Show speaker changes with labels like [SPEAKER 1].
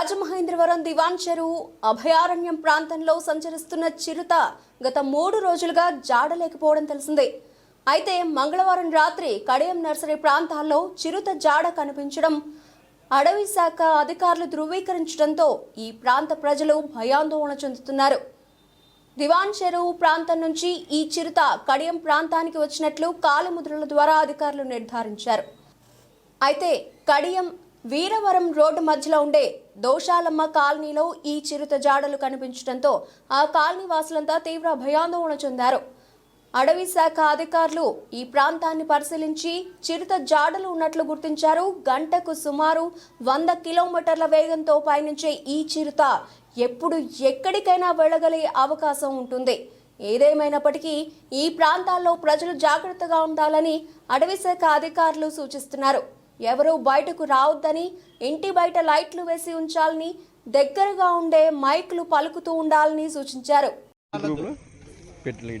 [SPEAKER 1] రాజమహేంద్రవరం దివాన్ చెరువు అభయారణ్యం ప్రాంతంలో సంచరిస్తున్న చిరుత గత మూడు రోజులుగా జాడలేకపోవడం తెలిసిందే. అయితే మంగళవారం రాత్రి కడియం నర్సరీ ప్రాంతాల్లో చిరుత జాడ కనిపించడం అడవి శాఖ అధికారులు ధృవీకరించడంతో ఈ ప్రాంత ప్రజలు భయాందోళన చెందుతున్నారు. దివాన్ చెరువు ప్రాంతం నుంచి ఈ చిరుత కడియం ప్రాంతానికి వచ్చినట్లు కాలిముద్రల ద్వారా అధికారులు నిర్ధారించారు. అయితే కడియం వీరవరం రోడ్డు మధ్యలో ఉండే దోషాలమ్మ కాలనీలో ఈ చిరుత జాడలు కనిపించడంతో ఆ కాలనీ వాసులంతా తీవ్ర భయాందోళన చెందారు. అడవి శాఖ అధికారులు ఈ ప్రాంతాన్ని పరిశీలించి చిరుత జాడలు ఉన్నట్లు గుర్తించారు. గంటకు సుమారు వంద కిలోమీటర్ల వేగంతో పయనించే ఈ చిరుత ఎప్పుడు ఎక్కడికైనా వెళ్ళగలిగే అవకాశం ఉంటుంది. ఏదేమైనప్పటికీ ఈ ప్రాంతాల్లో ప్రజలు జాగ్రత్తగా ఉండాలని అడవి శాఖ అధికారులు సూచిస్తున్నారు. ఎవరూ బయటకు రావద్దని ఇంటి బయట లైట్లు వేసి ఉంచాలని దగ్గరగా ఉండే మైకులు పలుకుతూ ఉండాలని సూచించారు.
[SPEAKER 2] పెట్టండి.